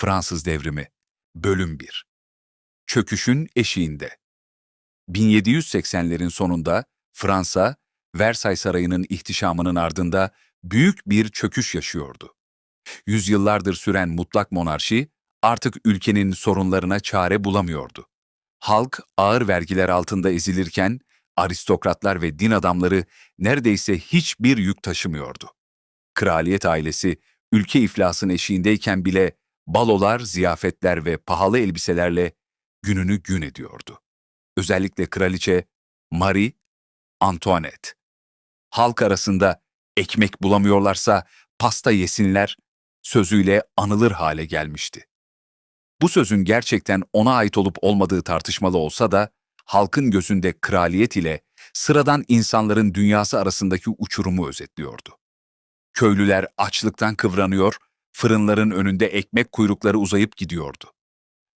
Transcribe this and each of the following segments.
Fransız Devrimi Bölüm 1 Çöküşün eşiğinde 1780'lerin sonunda Fransa, Versay Sarayı'nın ihtişamının ardında büyük bir çöküş yaşıyordu. Yüzyıllardır süren mutlak monarşi artık ülkenin sorunlarına çare bulamıyordu. Halk ağır vergiler altında ezilirken aristokratlar ve din adamları neredeyse hiçbir yük taşımıyordu. Kraliyet ailesi ülke iflasın eşiğindeyken bile balolar, ziyafetler ve pahalı elbiselerle gününü gün ediyordu. Özellikle kraliçe Marie Antoinette. Halk arasında ekmek bulamıyorlarsa pasta yesinler sözüyle anılır hale gelmişti. Bu sözün gerçekten ona ait olup olmadığı tartışmalı olsa da halkın gözünde kraliyet ile sıradan insanların dünyası arasındaki uçurumu özetliyordu. Köylüler açlıktan kıvranıyor, fırınların önünde ekmek kuyrukları uzayıp gidiyordu.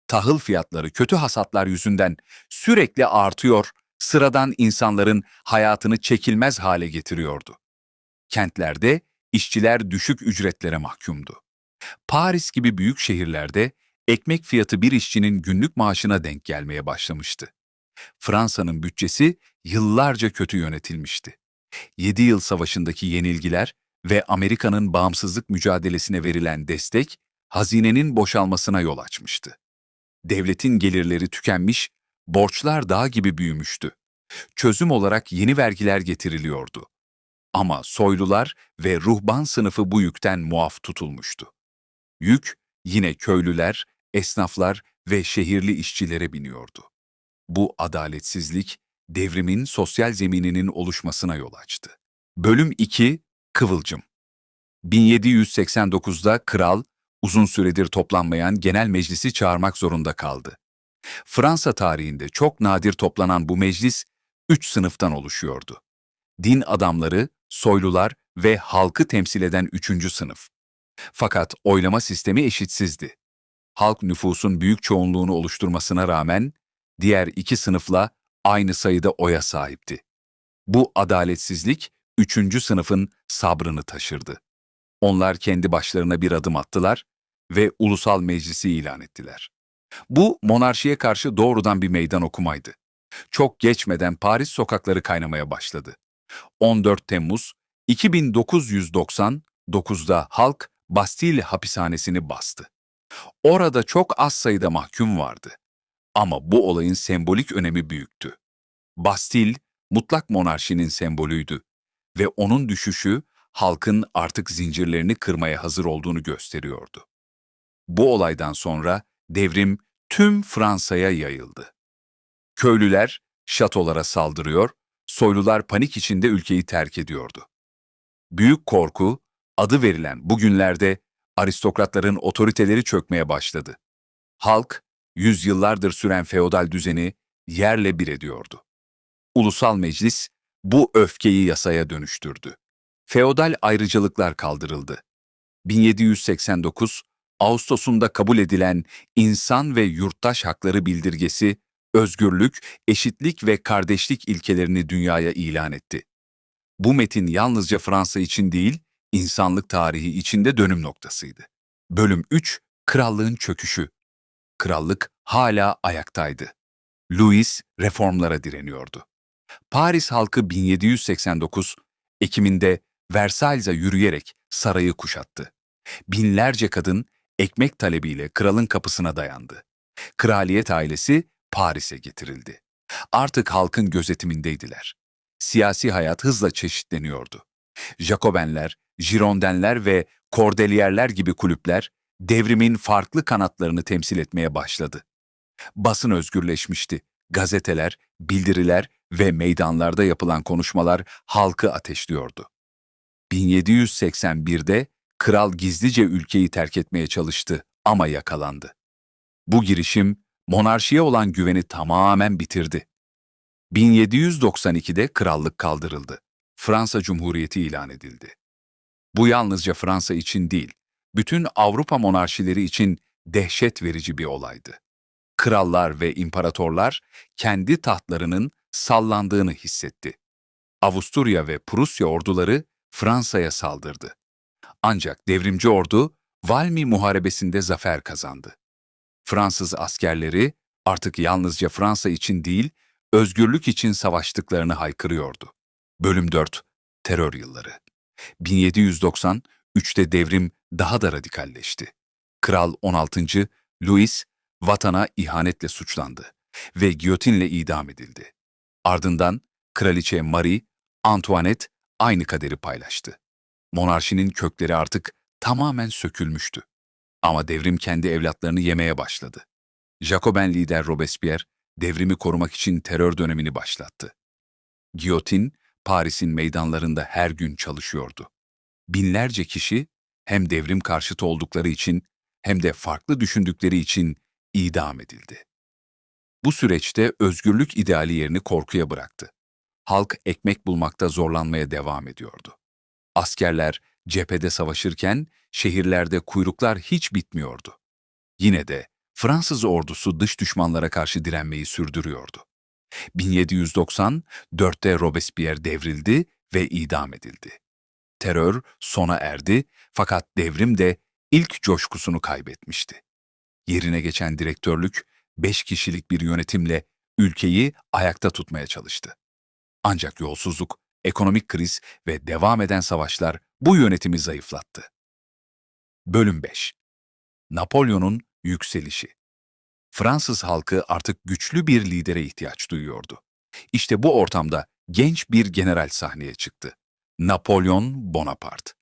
Tahıl fiyatları kötü hasatlar yüzünden sürekli artıyor, sıradan insanların hayatını çekilmez hale getiriyordu. Kentlerde işçiler düşük ücretlere mahkumdu. Paris gibi büyük şehirlerde ekmek fiyatı bir işçinin günlük maaşına denk gelmeye başlamıştı. Fransa'nın bütçesi yıllarca kötü yönetilmişti. 7 yıl savaşındaki yenilgiler ve Amerika'nın bağımsızlık mücadelesine verilen destek, hazinenin boşalmasına yol açmıştı. Devletin gelirleri tükenmiş, borçlar dağ gibi büyümüştü. Çözüm olarak yeni vergiler getiriliyordu. Ama soylular ve ruhban sınıfı bu yükten muaf tutulmuştu. Yük yine köylüler, esnaflar ve şehirli işçilere biniyordu. Bu adaletsizlik, devrimin sosyal zemininin oluşmasına yol açtı. Bölüm 2 Kıvılcım 1789'da kral, uzun süredir toplanmayan genel meclisi çağırmak zorunda kaldı. Fransa tarihinde çok nadir toplanan bu meclis, üç sınıftan oluşuyordu. Din adamları, soylular ve halkı temsil eden üçüncü sınıf. Fakat oylama sistemi eşitsizdi. Halk nüfusun büyük çoğunluğunu oluşturmasına rağmen, diğer iki sınıfla aynı sayıda oya sahipti. Bu adaletsizlik, üçüncü sınıfın sabrını taşırdı. Onlar kendi başlarına bir adım attılar ve ulusal meclisi ilan ettiler. Bu monarşiye karşı doğrudan bir meydan okumaydı. Çok geçmeden Paris sokakları kaynamaya başladı. 14 Temmuz 2999'da halk Bastille hapishanesini bastı. Orada çok az sayıda mahkum vardı. Ama bu olayın sembolik önemi büyüktü. Bastille, mutlak monarşinin sembolüydü ve onun düşüşü halkın artık zincirlerini kırmaya hazır olduğunu gösteriyordu. Bu olaydan sonra devrim tüm Fransa'ya yayıldı. Köylüler şatolara saldırıyor, soylular panik içinde ülkeyi terk ediyordu. Büyük korku, adı verilen bu günlerde aristokratların otoriteleri çökmeye başladı. Halk, yüzyıllardır süren feodal düzeni yerle bir ediyordu. Ulusal Meclis bu öfkeyi yasaya dönüştürdü. Feodal ayrıcalıklar kaldırıldı. 1789 Ağustos'unda kabul edilen insan ve yurttaş hakları bildirgesi, özgürlük, eşitlik ve kardeşlik ilkelerini dünyaya ilan etti. Bu metin yalnızca Fransa için değil, insanlık tarihi içinde dönüm noktasıydı. Bölüm 3 Krallığın çöküşü. Krallık hala ayaktaydı. Louis reformlara direniyordu. Paris halkı 1789 Ekim'inde Versailles'a yürüyerek sarayı kuşattı. Binlerce kadın ekmek talebiyle kralın kapısına dayandı. Kraliyet ailesi Paris'e getirildi. Artık halkın gözetimindeydiler. Siyasi hayat hızla çeşitleniyordu. Jacobenler, Girondenler ve Kordeliyerler gibi kulüpler devrimin farklı kanatlarını temsil etmeye başladı. Basın özgürleşmişti. Gazeteler, bildiriler ve meydanlarda yapılan konuşmalar halkı ateşliyordu. 1781'de kral gizlice ülkeyi terk etmeye çalıştı ama yakalandı. Bu girişim monarşiye olan güveni tamamen bitirdi. 1792'de krallık kaldırıldı. Fransa Cumhuriyeti ilan edildi. Bu yalnızca Fransa için değil, bütün Avrupa monarşileri için dehşet verici bir olaydı. Krallar ve imparatorlar kendi tahtlarının sallandığını hissetti. Avusturya ve Prusya orduları Fransa'ya saldırdı. Ancak devrimci ordu Valmy Muharebesi'nde zafer kazandı. Fransız askerleri artık yalnızca Fransa için değil, özgürlük için savaştıklarını haykırıyordu. Bölüm 4 Terör Yılları 1793'te devrim daha da radikalleşti. Kral 16. Louis vatana ihanetle suçlandı ve giyotinle idam edildi. Ardından Kraliçe Marie Antoinette aynı kaderi paylaştı. Monarşinin kökleri artık tamamen sökülmüştü. Ama devrim kendi evlatlarını yemeye başladı. Jacoben lider Robespierre devrimi korumak için terör dönemini başlattı. Giyotin Paris'in meydanlarında her gün çalışıyordu. Binlerce kişi hem devrim karşıtı oldukları için hem de farklı düşündükleri için idam edildi. Bu süreçte özgürlük ideali yerini korkuya bıraktı. Halk ekmek bulmakta zorlanmaya devam ediyordu. Askerler cephede savaşırken şehirlerde kuyruklar hiç bitmiyordu. Yine de Fransız ordusu dış düşmanlara karşı direnmeyi sürdürüyordu. 1794'te Robespierre devrildi ve idam edildi. Terör sona erdi fakat devrim de ilk coşkusunu kaybetmişti. Yerine geçen direktörlük beş kişilik bir yönetimle ülkeyi ayakta tutmaya çalıştı. Ancak yolsuzluk, ekonomik kriz ve devam eden savaşlar bu yönetimi zayıflattı. Bölüm 5 Napolyon'un yükselişi Fransız halkı artık güçlü bir lidere ihtiyaç duyuyordu. İşte bu ortamda genç bir general sahneye çıktı. Napolyon Bonaparte.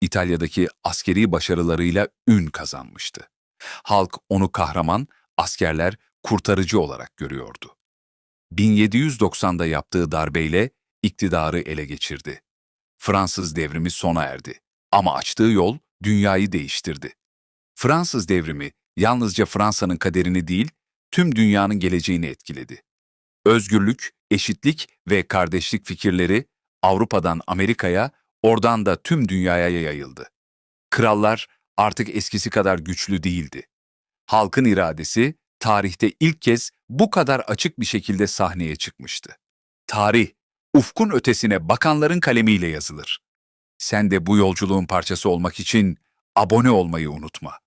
İtalya'daki askeri başarılarıyla ün kazanmıştı. Halk onu kahraman, askerler kurtarıcı olarak görüyordu. 1790'da yaptığı darbeyle iktidarı ele geçirdi. Fransız devrimi sona erdi ama açtığı yol dünyayı değiştirdi. Fransız devrimi yalnızca Fransa'nın kaderini değil, tüm dünyanın geleceğini etkiledi. Özgürlük, eşitlik ve kardeşlik fikirleri Avrupa'dan Amerika'ya, oradan da tüm dünyaya yayıldı. Krallar artık eskisi kadar güçlü değildi. Halkın iradesi tarihte ilk kez bu kadar açık bir şekilde sahneye çıkmıştı. Tarih, ufkun ötesine bakanların kalemiyle yazılır. Sen de bu yolculuğun parçası olmak için abone olmayı unutma.